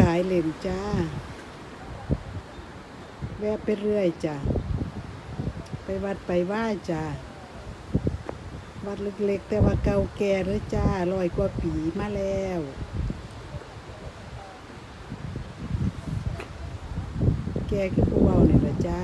กายเล่นจ้า แวะไปเรื่อยจ้า ไปวัดไปไหว้จ้า วัดเล็กๆ แต่ว่าเก่าแก่เลยจ้าลอยกว่าปีมาแล้วแกคือผู้เราเนี่ยละจ้า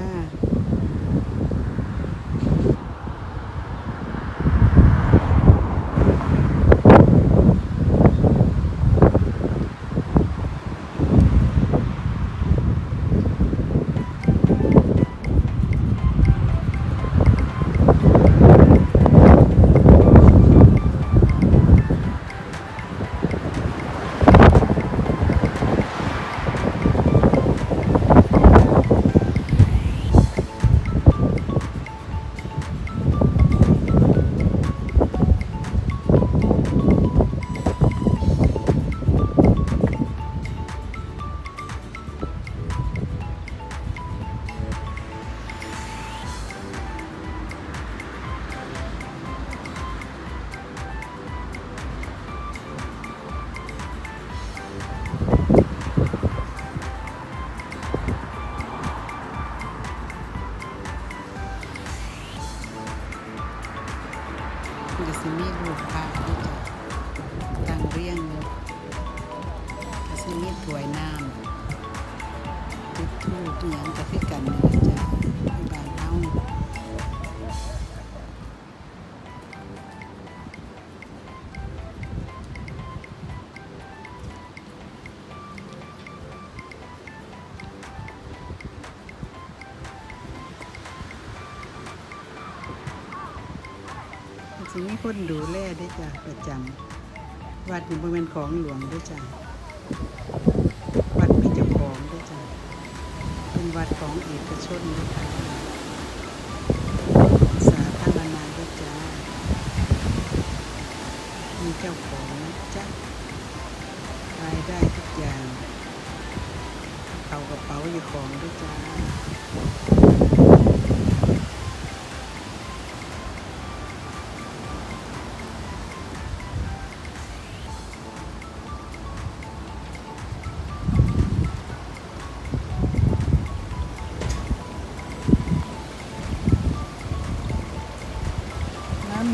มันจะสิมีรูปภาพที่จะตั้งเรียงอยู่ก็สิมีถ้วยน้ำจุดทูบอหยังกับพี่กันนี่จ้ะที่บ้านเฮา มีคนดูแลด้วยจ้ะประจำวัดนี่บ่แม่นของหลวงด้วยจ้ะวัดมีเจ้าของด้วยจ้ะเป็นวัดของเอกชนนะคะ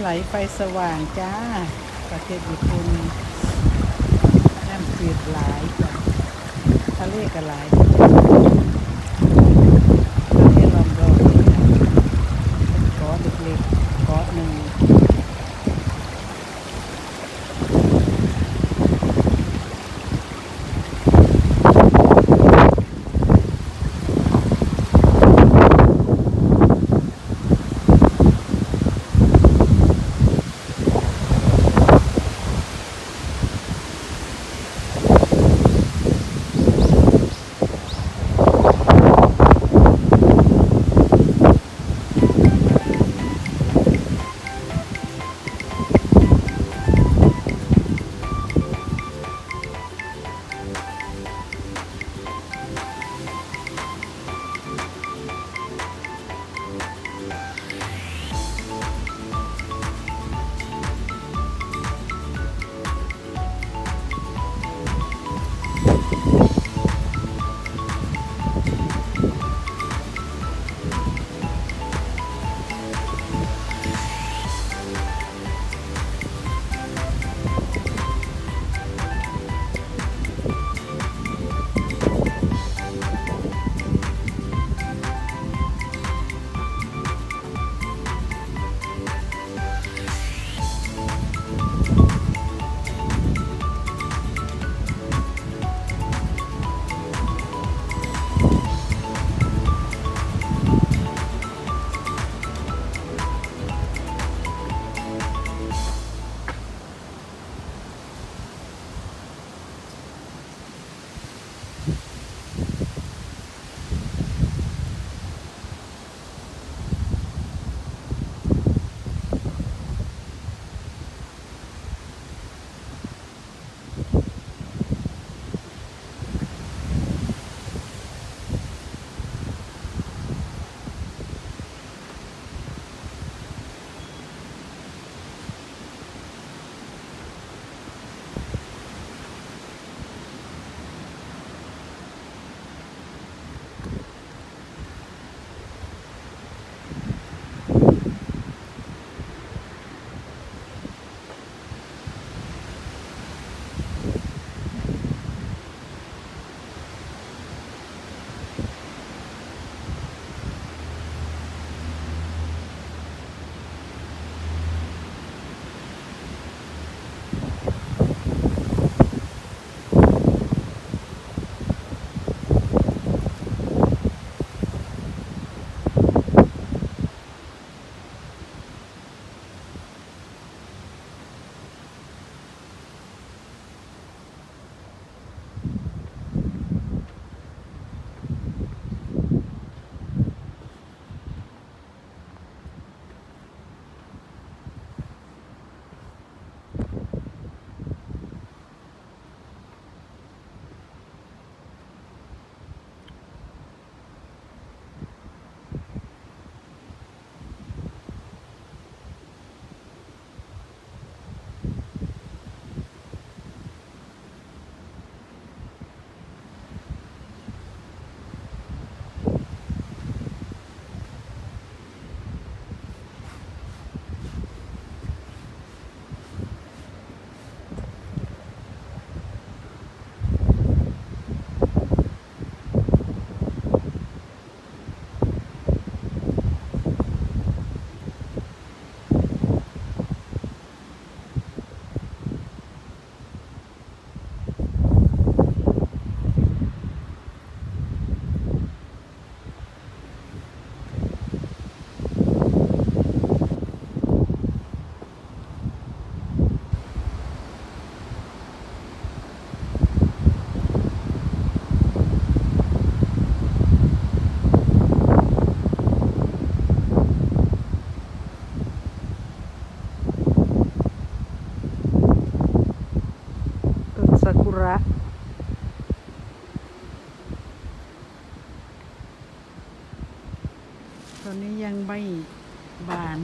ไหลไฟสว่างจ้า ประเทศญี่ปุ่นน้ำจืดหลายจ้ะทะเลก็หลายทะเล รัตอนนี้ยังไม่บาน